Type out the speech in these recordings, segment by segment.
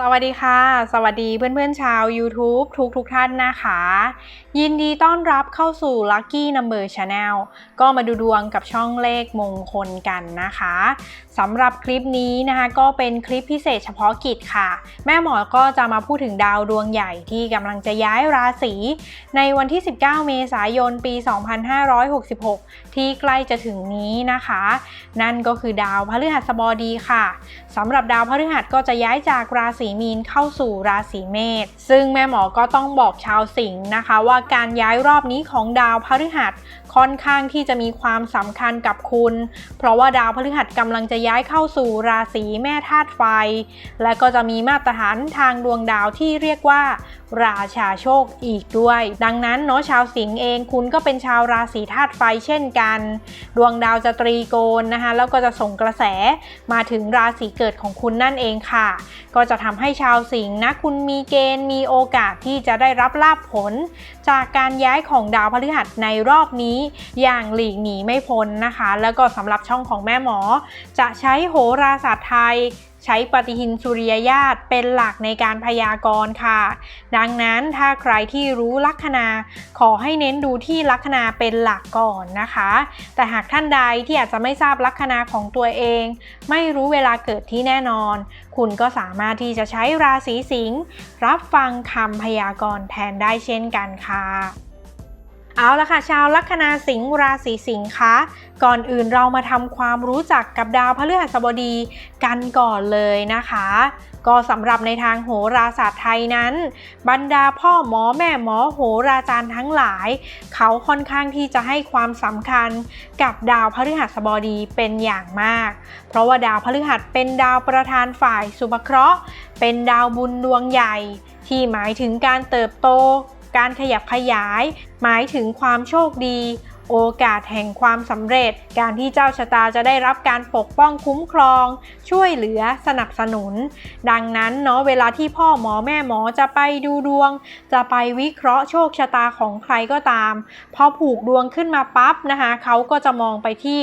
สวัสดีค่ะ สวัสดีเพื่อนๆชาว YouTube ทุกทุกท่านนะคะ ยินดีต้อนรับเข้าสู่ Lucky Number Channel ก็มาดูดวงกับช่องเลขมงคลกันนะคะสำหรับคลิปนี้นะคะก็เป็นคลิปพิเศษเฉพาะกิจค่ะ แม่หมอก็จะมาพูดถึงดาวดวงใหญ่ที่กำลังจะย้ายราศีในวันที่ 19 เมษายนปี 2566 ที่ใกล้จะถึงนี้นะคะ นั่นก็คือดาวพฤหัสบดีค่ะสำหรับดาวพฤหัสก็จะย้ายจากราศีมีนเข้าสู่ราศีเมษซึ่งแม่หมอก็ต้องบอกชาวสิงห์นะคะ ว่าการย้ายรอบนี้ของดาวพฤหัสค่อนข้างที่จะมีความสำคัญกับคุณ เพราะว่าดาวพฤหัสกำลังจะย้ายเข้าสู่ราศีแม่ธาตุไฟ และก็จะมีมาตรฐานทางดวงดาวที่เรียกว่า ราชาโชคอีกด้วย ดังนั้นเนาะชาวสิงห์เองคุณก็เป็นชาวราศีธาตุไฟเช่นกัน ดวงดาวจะตรีโกณนะคะแล้วก็จะส่งกระแสมาถึงราศีเกิดของคุณนั่นเองค่ะ ก็จะทำให้ชาวสิงห์นะคุณมีเกณฑ์มีโอกาสที่จะได้รับลาภผล จากการย้ายของดาวพฤหัสในรอบนี้อย่างหลีกหนีไม่พ้นนะคะ แล้วก็สำหรับช่องของแม่หมอ จะใช้โหราศาสตร์ไทย ใช้ปฏิหินสุริยญาตเป็นหลักในการพยากรณ์ค่ะ ดังนั้นถ้าใครที่รู้ลัคนา ขอให้เน้นดูที่ลัคนาเป็นหลักก่อนนะคะ แต่หากท่านใดที่อาจจะไม่ทราบลัคนาของตัวเอง ไม่รู้เวลาเกิดที่แน่นอน คุณก็สามารถที่จะใช้ราศีสิงห์รับฟังคำพยากรณ์แทนได้เช่นกันค่ะ เอาละค่ะ ชาวลัคนาสิงห์ราศีสิงห์คะก่อนอื่นเรามาทำความรู้จักกับดาวพฤหัสบดีกันก่อนเลยนะคะ ก็สำหรับในทางโหราศาสตร์ไทยนั้น บรรดาพ่อหมอแม่หมอโหราจารย์ทั้งหลาย เขาค่อนข้างที่จะให้ความสำคัญกับดาวพฤหัสบดีเป็นอย่างมาก เพราะว่าดาวพฤหัสเป็นดาวประธานฝ่ายสุภเคราะห์ เป็นดาวบุญดวงใหญ่ ที่หมายถึงการเติบโต การขยับขยาย หมายถึงความโชคดี โอกาสแห่งความสำเร็จ การที่เจ้าชะตาจะได้รับการปกป้องคุ้มครอง ช่วยเหลือสนับสนุน ดังนั้นเนาะเวลาที่พ่อหมอแม่หมอจะไปดูดวง จะไปวิเคราะห์โชคชะตาของใครก็ตาม พอผูกดวงขึ้นมาปั๊บนะคะเขาก็จะมองไปที่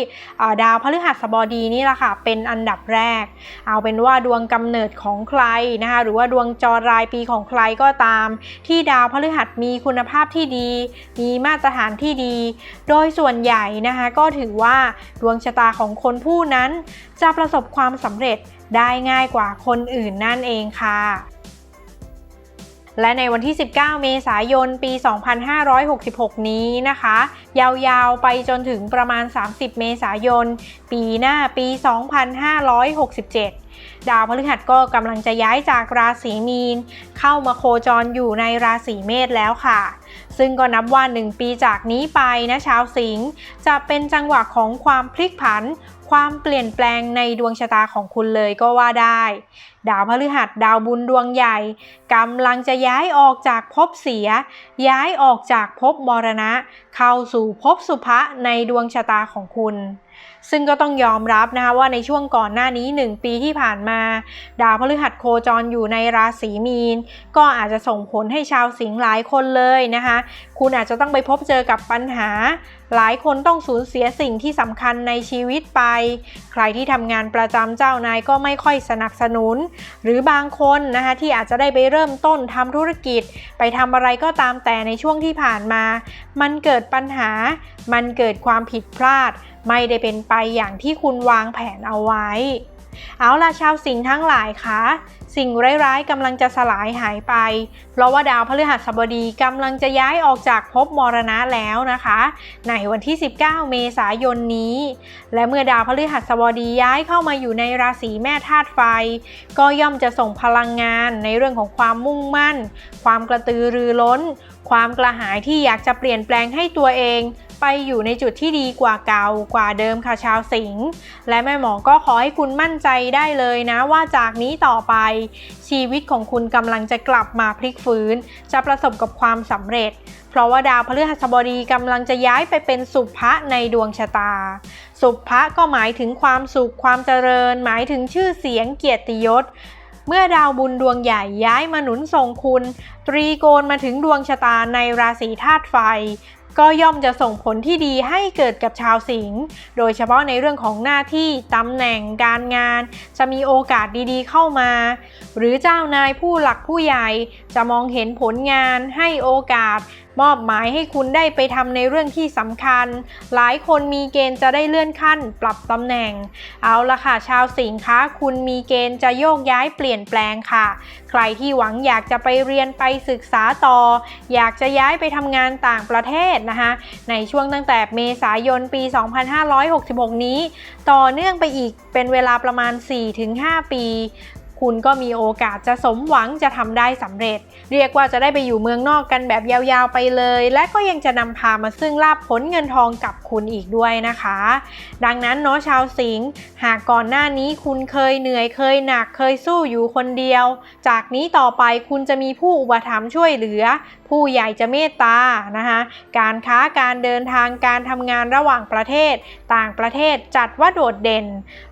ดาวพฤหัสบดีนี่แหละค่ะเป็นอันดับแรก เอาเป็นว่าดวงกำเนิดของใครนะคะหรือว่าดวงจรรายปีของใครก็ตาม ที่ดาวพฤหัสมีคุณภาพที่ดี มีมาตรฐานที่ดีโดยส่วนใหญ่นะคะก็ถือว่าดวงชะตาของคนผู้นั้น จะประสบความสำเร็จได้ง่ายกว่าคนอื่นนั่นเองค่ะ และในวันที่ 19 เมษายน ปี 2566 นี้นะคะ ยาวๆ ไปจนถึงประมาณ 30 เมษายน ปีหน้าปี 2567 ดาวพฤหัสก็กำลังจะย้ายจากราศีมีน เข้ามาโคจรอยู่ในราศีเมษแล้วค่ะ ซึ่งก็นับว่า 1 ปีจากนี้ไปนะชาวสิงห์จะเป็นจังหวะของความพลิกผัน ความเปลี่ยนแปลงในดวงชะตาของคุณเลยก็ว่าได้ ดาวพฤหัสดาวบุญดวงใหญ่กำลังจะย้ายออกจากภพเสีย ย้ายออกจากภพมรณะ เข้าสู่ภพสุภะในดวงชะตาของคุณ ซึ่งก็ต้องยอมรับนะคะว่าในช่วงก่อนหน้านี้ 1 ปีที่ผ่านมา ดาวพฤหัสโคจรอยู่ในราศีมีน ก็อาจจะส่งผลให้ชาวสิงห์หลายคนเลยนะคะ คุณอาจจะต้องไปพบเจอกับปัญหา หลายคนต้องสูญเสียสิ่งที่สำคัญในชีวิตไป ใครที่ทำงานประจำเจ้านายก็ไม่ค่อยสนับสนุน หรือบางคนนะคะที่อาจจะได้ไปเริ่มต้นทำธุรกิจ ไปทำอะไรก็ตามแต่ในช่วงที่ผ่านมา มันเกิดปัญหา มันเกิดความผิดพลาด ไม่ได้เป็นไปอย่างที่คุณวางแผนเอาไว้ เอาล่ะชาวสิงห์ทั้งหลายคะสิ่งร้ายๆกำลังจะสลายหายไป เพราะว่าดาวพฤหัสบดีกำลังจะย้ายออกจากภพมรณะแล้วนะคะ ในวันที่ 19 เมษายนนี้ และเมื่อดาวพฤหัสบดีย้ายเข้ามาอยู่ในราศีแม่ธาตุไฟ ก็ย่อมจะส่งพลังงานในเรื่องของความมุ่งมั่น ความกระตือรือร้น ความกระหายที่อยากจะเปลี่ยนแปลงให้ตัวเอง ไปอยู่ในจุดที่ดีกว่าเก่ากว่าเดิมค่ะชาวสิงห์และแม่หมอก็ขอให้คุณมั่นใจได้เลยนะว่าจากนี้ต่อไป ชีวิตของคุณกำลังจะกลับมาพลิกฟื้น จะประสบกับความสำเร็จ เพราะว่าดาวพฤหัสบดีกำลังจะย้ายไปเป็นสุภะในดวงชะตา สุภะก็หมายถึงความสุขความเจริญ หมายถึงชื่อเสียงเกียรติยศเมื่อดาวบุญดวงใหญ่ย้ายมาหนุนส่งคุณ ตรีโกณมาถึงดวงชะตาในราศีธาตุไฟ ก็ย่อมจะส่งผลที่ดีให้เกิดกับชาวสิงห์ โดยเฉพาะในเรื่องของหน้าที่ตำแหน่งการงาน จะมีโอกาสดีๆเข้ามา หรือเจ้านายผู้หลักผู้ใหญ่จะมองเห็นผลงานให้โอกาส มอบหมายให้คุณได้ไปทำในเรื่องที่สำคัญ หลายคนมีเกณฑ์จะได้เลื่อนขั้น ปรับตำแหน่ง เอาละค่ะ ชาวสิงห์คะคุณมีเกณฑ์จะโยกย้ายเปลี่ยนแปลงค่ะ ใครที่หวังอยากจะไปเรียนไปศึกษาต่อ อยากจะย้ายไปทำงานต่างประเทศนะคะ ในช่วงตั้งแต่เมษายนปี 2566 นี้ ต่อเนื่องไปอีกเป็นเวลาประมาณ 4-5 ปี คุณก็มีโอกาสจะสมหวังจะทำได้สำเร็จ เรียกว่าจะได้ไปอยู่เมืองนอกกันแบบยาวๆไปเลย และก็ยังจะนำพามาซึ่งลาบผลเงินทองกับคุณอีกด้วยนะคะ ดังนั้นเนาะชาวสิงห์หากก่อนหน้านี้คุณเคยเหนื่อยเคยหนักเคยสู้อยู่คนเดียว จากนี้ต่อไปคุณจะมีผู้อุปถัมภ์ช่วยเหลือ ผู้ใหญ่จะเมตตานะคะการค้าการเดินทางการทำงานระหว่างประเทศ ต่างประเทศจัดว่าโดดเด่น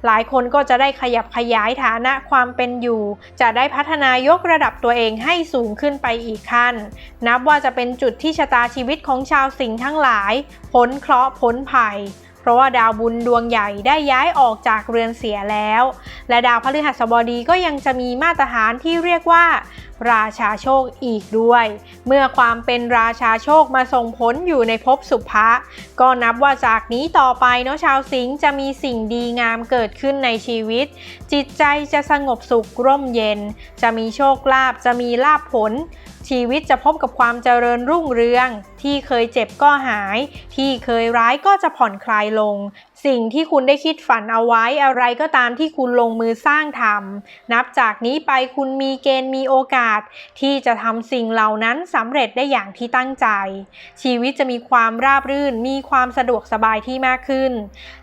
หลายคนก็จะได้ขยับขยายฐานะความเป็นยู่จะได้พัฒนายกระดับตัวเองให้สูงขึ้นไปอีกขั้น นับว่าจะเป็นจุดที่ชะตาชีวิตของชาวสิงห์ทั้งหลาย พ้นเคราะห์พ้นภัย เพราะว่าดาวบุญดวงใหญ่ได้ย้ายออกจากเรือนเสียแล้ว และดาวพฤหัสบดีก็ยังจะมีมาตรฐานที่เรียกว่า ราชาโชคอีกด้วย เมื่อความเป็นราชาโชคมาส่งผลอยู่ในภพสุภะก็นับว่าจากนี้ต่อไปเนาะชาวสิงห์จะมีสิ่งดีงามเกิดขึ้นในชีวิต จิตใจจะสงบสุขร่มเย็น จะมีโชคลาภจะมีลาภผล ชีวิตจะพบกับความเจริญรุ่งเรือง ที่เคยเจ็บก็หาย ที่เคยร้ายก็จะผ่อนคลายลง สิ่งที่คุณได้คิดฝันเอาไว้อะไรก็ตามที่คุณลงมือสร้างทำนับจากนี้ไปคุณมีเกณฑ์มีโอกาส ที่จะทำสิ่งเหล่านั้นสำเร็จได้อย่างที่ตั้งใจ ชีวิตจะมีความราบรื่น มีความสะดวกสบายที่มากขึ้น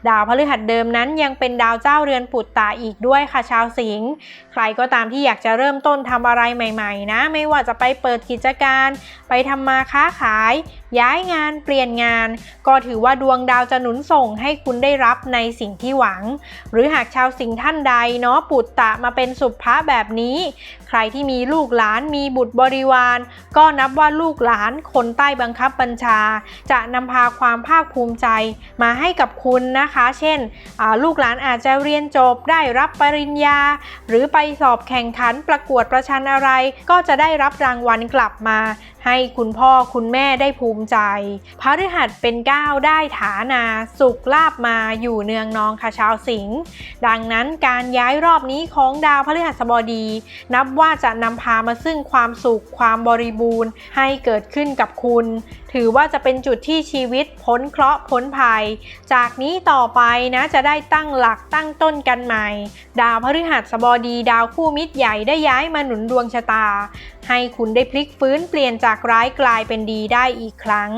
ดาวพฤหัสเดิมนั้นยังเป็นดาวเจ้าเรือนปุตตะอีกด้วยค่ะชาวสิงห์ใครก็ตามที่อยากจะเริ่มต้นทำอะไรใหม่ ๆ นะ ไม่ว่าจะไปเปิดกิจการ ไปทำมาค้าขาย ย้ายงานเปลี่ยนงาน ก็ถือว่าดวงดาวจะหนุนส่งให้คุณได้ได้รับในสิ่งที่หวัง หรือหากชาวสิงห์ท่านใดเนาะปุตตะมาเป็นสุภะแบบนี้ ใครที่มีลูกหลานมีบุตรบริวาร ก็นับว่าลูกหลานคนใต้บังคับบัญชา จะนำพาความภาคภูมิใจมาให้กับคุณนะคะ เช่น ลูกหลานอาจจะเรียนจบได้รับปริญญา หรือไปสอบแข่งขันประกวดประชันอะไร ก็จะได้รับรางวัลกลับมาให้คุณพ่อคุณแม่ได้ภูมิใจพระฤหัสเป็นก้าวได้ฐานา สุขลาบมาอยู่เนืองนองค่ะชาวสิงห์ดังนั้นการย้ายรอบนี้ของดาวพฤหัสบดี นับว่าจะนำพามาซึ่งความสุขความบริบูรณ์ ให้เกิดขึ้นกับคุณ ถือว่าจะเป็นจุดที่ชีวิตพ้นเคราะห์พ้นภัย จากนี้ต่อไปนะจะได้ตั้งหลักตั้งต้นกันใหม่ ดาวพฤหัสบดี ดาวคู่มิตรใหญ่ได้ย้ายมาหนุนดวงชะตา ให้คุณได้พลิกฟื้นเปลี่ยนจากร้ายกลายเป็นดีได้อีกครั้ง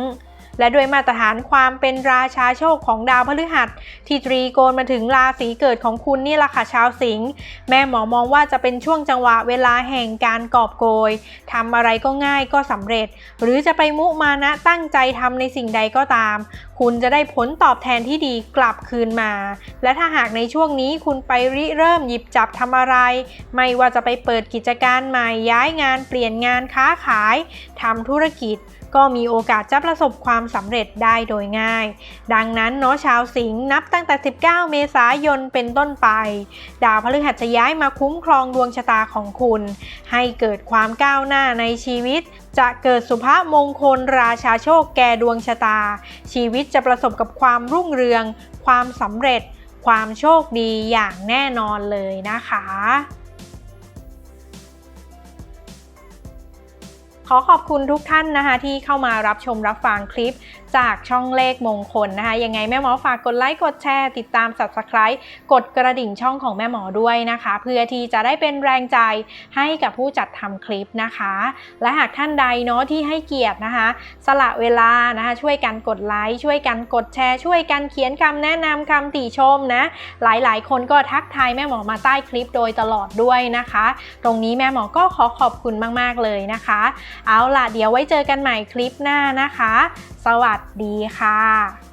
และด้วยมาตรฐานความเป็นราชาโชคของดาวพฤหัส ที่ตรีโกณมาถึงราศีเกิดของคุณนี่แหละค่ะชาวสิงห์แม่หมอมองว่าจะเป็นช่วงจังหวะเวลาแห่งการกอบโกยทำอะไรก็ง่ายก็สำเร็จ หรือจะไปมุมานะตั้งใจทำในสิ่งใดก็ตาม คุณจะได้ผลตอบแทนที่ดีกลับคืนมา และถ้าหากในช่วงนี้คุณไปริเริ่มหยิบจับทำอะไร ไม่ว่าจะไปเปิดกิจการใหม่ย้ายงานเปลี่ยนงานค้าขายทำธุรกิจ ก็มีโอกาสจะประสบความสำเร็จได้โดยง่าย ดังนั้นเนาะชาวสิงห์นับตั้งแต่ 19 เมษายนเป็นต้นไป ดาวพฤหัสจะย้ายมาคุ้มครองดวงชะตาของคุณ ให้เกิดความก้าวหน้าในชีวิต จะเกิดสุภาพมงคลราชาโชคแก่ดวงชะตา ชีวิตจะประสบกับความรุ่งเรือง ความสำเร็จ ความโชคดีอย่างแน่นอนเลยนะคะ ขอขอบคุณทุกท่านนะคะ ที่เข้ามารับชมรับฟังคลิปจากช่องเลขมงคลนะคะ ยังไงแม่หมอฝากกดไลค์กดแชร์ ติดตาม subscribe กดกระดิ่งช่องของแม่หมอด้วยนะคะ เพื่อที่จะได้เป็นแรงใจให้กับผู้จัดทำคลิปนะคะ และหากท่านใดเนาะที่ให้เกียรตินะคะ สละเวลานะคะช่วยกันกดไลค์ช่วยกันกดแชร์ ช่วยกันเขียนคำแนะนำคำติชมนะหลายๆ คนก็ทักทายแม่หมอมาใต้คลิปโดยตลอดด้วยนะคะ ตรงนี้แม่หมอก็ขอขอบคุณมาก ๆ เลยนะคะเอาล่ะเดี๋ยวไว้เจอกันใหม่คลิปหน้านะคะ สวัสดีค่ะ